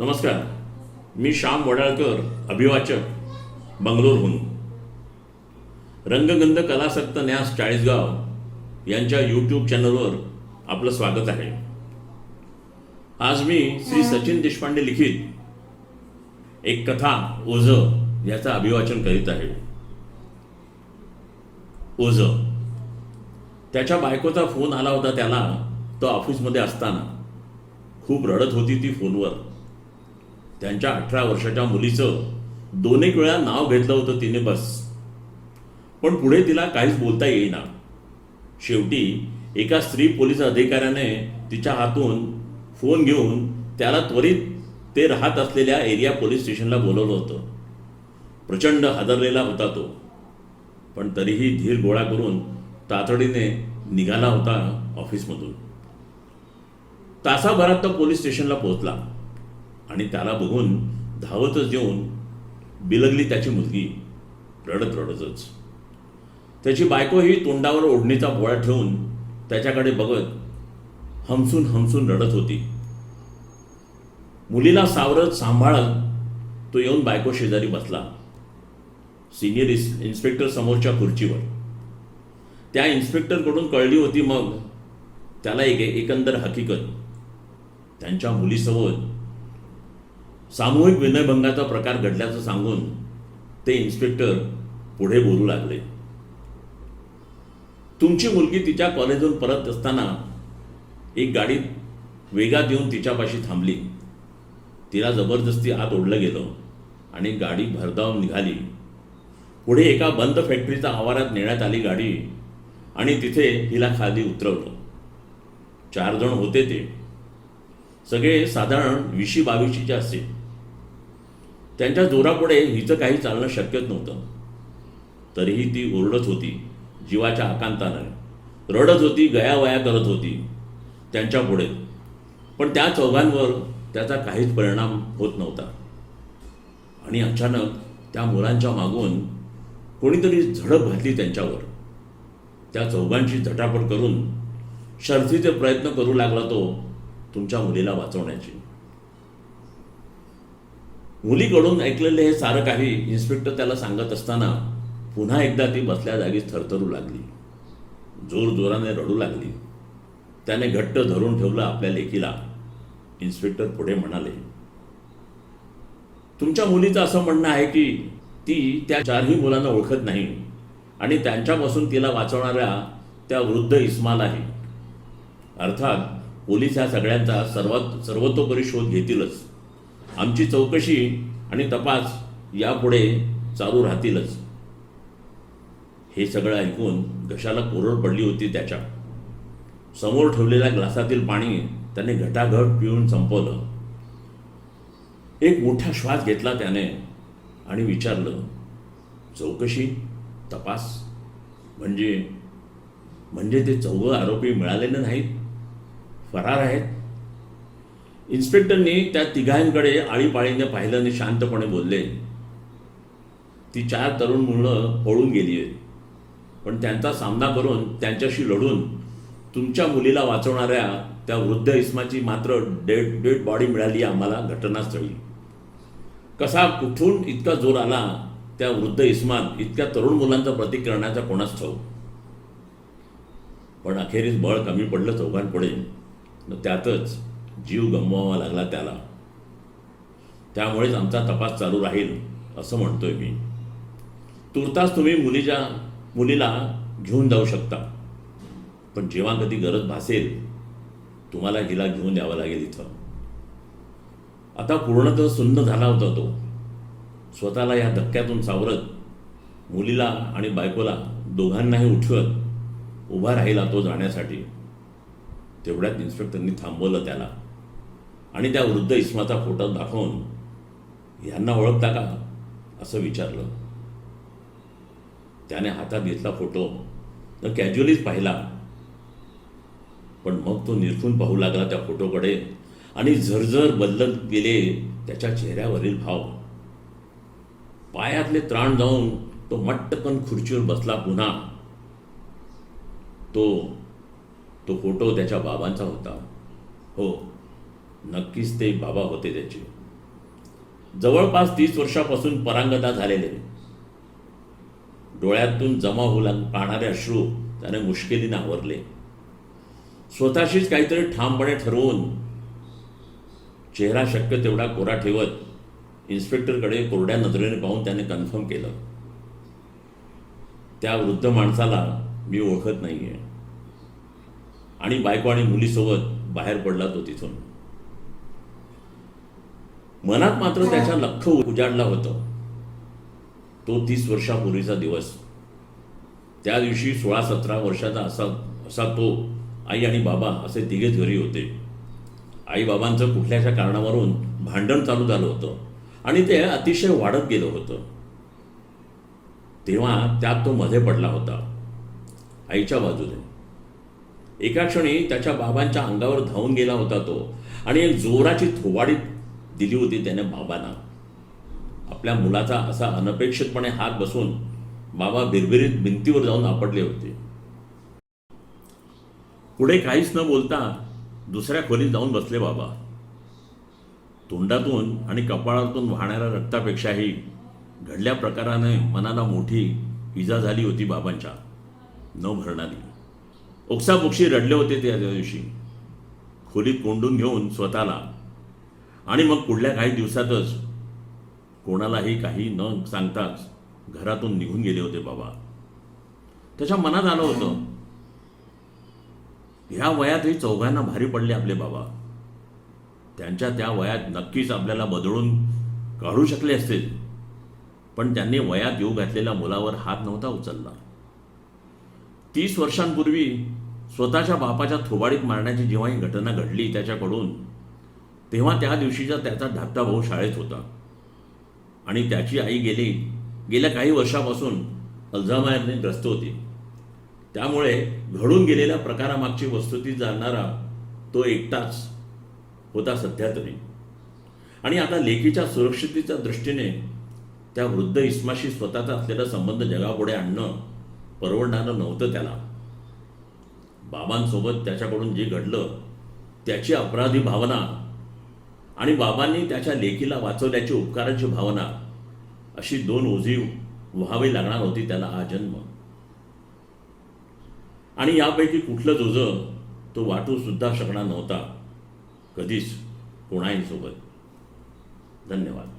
नमस्कार. मी श्याम वडाळकर अभिवाचक बंगलोरहून रंगगंध कलासक्त न्यास चाळीसगाव यांच्या यूट्यूब चॅनलवर आपलं स्वागत आहे. आज मी श्री सचिन देशपांडे लिखित एक कथा ओझ याचं अभिवाचन करीत आहे. ओझ. त्याच्या बायकोचा फोन आला होता त्याला तो ऑफिसमध्ये असताना. खूप रडत होती ती फोनवर. त्यांच्या अठरा वर्षाच्या मुलीचं दोन एक वेळा नाव घेतलं होतं तिने बस. पण पुढे तिला काहीच बोलता येईना. शेवटी एका स्त्री पोलीस अधिकाऱ्याने तिच्या हातून फोन घेऊन त्याला त्वरित ते राहत असलेल्या एरिया पोलीस स्टेशनला बोलवलं होतं. प्रचंड हादरलेला होता तो. पण तरीही धीर गोळा करून तातडीने निघाला होता ऑफिसमधून. तासाभरात तो पोलीस स्टेशनला पोहोचला. आणि त्याला बघून धावतच येऊन बिलगली त्याची मुलगी रडत रडतच. त्याची बायकोही तोंडावर ओढणीचा बोळा ठेवून त्याच्याकडे बघत हमसून हमसून रडत होती. मुलीला सावरत सांभाळत तो येऊन बायको शेजारी बसला. सिनियर इस- इन्स्पेक्टर समोरच्या खुर्चीवर. त्या इन्स्पेक्टरकडून कळली होती मग त्याला एक एकंदर हकीकत. त्यांच्या मुलीसोबत सामूहिक विनयभंगाचा प्रकार घडल्याचं सांगून ते इन्स्पेक्टर पुढे बोलू लागले. तुमची मुलगी तिच्या कॉलेजहून परत असताना एक गाडी वेगात येऊन तिच्यापाशी थांबली. तिला जबरदस्ती आत ओढलं गेलं आणि गाडी भरधावून निघाली. पुढे एका बंद फॅक्टरीचा आवारात नेण्यात आली गाडी आणि तिथे हिला खाली उतरवलं. चार जण होते ते. सगळे साधारण विशी बावीशीचे असे. त्यांच्या जोरापुढे हिचं काही चालणं शक्यच नव्हतं. तरीही ती ओरडत होती जीवाच्या आकांतानं. रडत होती गयावया करत होती त्यांच्यापुढे पण त्या चौघांवर त्याचा काहीच परिणाम होत नव्हता. आणि अचानक त्या मुलांच्या मागून कोणीतरी झडप घातली त्यांच्यावर. त्या चौघांची झटापट करून शर्थीचे प्रयत्न करू लागला तो तुमच्या मुलीला वाचवण्याची. मुलीकडून ऐकलेले हे सारं काही इन्स्पेक्टर त्याला सांगत असताना पुन्हा एकदा ती बसल्या जागीच थरथरू लागली. जोर जोराने रडू लागली. त्याने घट्ट धरून ठेवलं आपल्या लेकीला. इन्स्पेक्टर पुढे म्हणाले तुमच्या मुलीचं असं म्हणणं आहे की ती त्या चारही मुलांना ओळखत नाही आणि त्यांच्यापासून तिला वाचवणाऱ्या त्या वृद्ध इस्मालाही अर्थात पोलीस ह्या सगळ्यांचा सर्वात सर्वतोपरी शोध घेतीलच. आमची चौकशी आणि तपास यापुढे चालू राहतीलच. हे सगळं ऐकून घशाला कोरड पडली होती त्याच्या. समोर ठेवलेल्या ग्लासातील पाणी त्याने घटाघट पिऊन संपवलं. एक मोठा श्वास घेतला त्याने आणि विचारलं चौकशी? तपास? म्हणजे म्हणजे ते चौघं आरोपी मिळालेले नाहीत? फरार आहेत? इन्स्पेक्टरनी त्या तिघांकडे आळीपाळीने पाहिलं आणि शांतपणे बोलले ती चार तरुण मुलं पळून गेली आहेत पण त्यांचा सामना करून त्यांच्याशी लढून तुमच्या मुलीला वाचवणाऱ्या त्या वृद्ध इस्माची मात्र डेड डेड बॉडी मिळाली आम्हाला घटनास्थळी. कसा कुठून इतका जोर आला त्या वृद्ध इस्मात इतक्या तरुण मुलांचा प्रतीक करण्याचा कोणाच ठाऊ पण अखेरीस बळ कमी पडलं चौघांपुढे. त्यातच जीव गमवावा लागला त्याला. त्यामुळेच आमचा तपास चालू राहील असं म्हणतोय मी. तुर्तास तुम्ही मुलीच्या मुलीला घेऊन जाऊ शकता. पण जेव्हा कधी गरज भासेल तुम्हाला हिला घेऊन यावं लागेल इथं. आता पूर्णतः सुन्न झाला होता तो. स्वतःला या धक्क्यातून सावरत मुलीला आणि बायकोला दोघांनाही उठवत उभा राहिला तो जाण्यासाठी. तेवढ्यात इन्स्पेक्टरनी थांबवलं त्याला. आणि त्या वृद्ध इस्माचा फोटो दाखवून यांना ओळखता का? असं विचारलं. त्याने हातात घेतला फोटो. तर कॅज्युअलीच पाहिला. पण मग तो निरखून पाहू लागला त्या फोटोकडे आणि झरझर बदलत गेले त्याच्या चेहऱ्यावरील भाव. पायातले त्राण जाऊन तो मट्टकन खुर्चीवर बसला पुन्हा. तो तो फोटो त्याच्या बाबांचा होता. हो नक्कीच ते बाबा होते त्याचे. जवळपास तीस वर्षापासून परांगदा झालेले. डोळ्यातून जमा होऊ लाग पाहणारे अश्रू त्याने मुश्किलीने आवरले. स्वतःशीच काहीतरी ठामपणे ठरवून चेहरा शक्य तेवढा कोरा ठेवत इन्स्पेक्टरकडे कोरड्या नजरेने पाहून त्याने कन्फर्म केलं. त्या वृद्ध माणसाला मी ओळखत नाहीये. आणि बायको आणि मुलीसोबत बाहेर पडला तो तिथून. मनात मात्र त्याच्या लख उजाडला होतं. तो तीस वर्षापूर्वीचा दिवस. त्या दिवशी सोळा सतरा वर्षाचा असा असा तो आई आणि बाबा असे तिघेच घरी होते. आई बाबांचं कुठल्याशा कारणावरून भांडण चालू झालं होतं आणि ते अतिशय वाढत गेलं होतं. तेव्हा त्यात तो मध्ये पडला होता आईच्या बाजूने. एका क्षणी त्याच्या बाबांच्या अंगावर धावून गेला होता तो आणि एक जोराची थोवाडी दिली होती त्याने बाबांना. आपल्या मुलाचा असा अनपेक्षितपणे हात बसून बाबा भिरभिरीत भिंतीवर जाऊन आपडले होते. पुढे काहीच न बोलता दुसऱ्या खोलीत जाऊन बसले बाबा. तोंडातून आणि कपाळातून वाहणाऱ्या रक्तापेक्षाही घडल्या प्रकाराने मनाला मोठी इजा झाली होती बाबांच्या. न भरणारी. ओक्साबोक्षी रडले होते त्या दिवशी. खोलीत कोंडून घेऊन स्वतःला आणि मग पुढल्या काही दिवसातच कोणालाही काही न सांगताच घरातून निघून गेले होते बाबा. त्याच्या मनात आलं होतं ह्या वयातही चौघांना भारी पडले आपले बाबा. त्यांच्या त्या वयात नक्कीच आपल्याला बदलून काढू शकले असतील. पण त्यांनी वयात येऊ घातलेल्या मुलावर हात नव्हता उचलला. तीस वर्षांपूर्वी स्वतःच्या बापाच्या थोबाडीत मारण्याची जेव्हा ही घटना घडली त्याच्याकडून तेव्हा त्या दिवशीचा त्याचा धाकटा भाऊ शाळेत होता. आणि त्याची आई गेली. गेल्या काही वर्षापासून अल्झामायरने ग्रस्त होती. त्यामुळे घडून गेलेल्या प्रकारामागची वस्तुती जाणणारा तो एकटाच होता सध्या तरी. आणि आता लेखीच्या सुरक्षितेच्या दृष्टीने त्या वृद्ध इस्माशी स्वतःचा असलेला संबंध जगापुढे आणणं परवडणारं नव्हतं त्याला. बाबांसोबत त्याच्याकडून जे घडलं त्याची अपराधी भावना आणि बाबांनी त्याच्या लेकीला वाचवल्याची उपकाराची भावना अशी दोन ओझी व्हावी लागणार होती त्याला हा जन्म. आणि यापैकी कुठलं जोजं तो वाटू सुद्धा शकणार नव्हता. कधीच कोणाही सोबत धन्यवाद.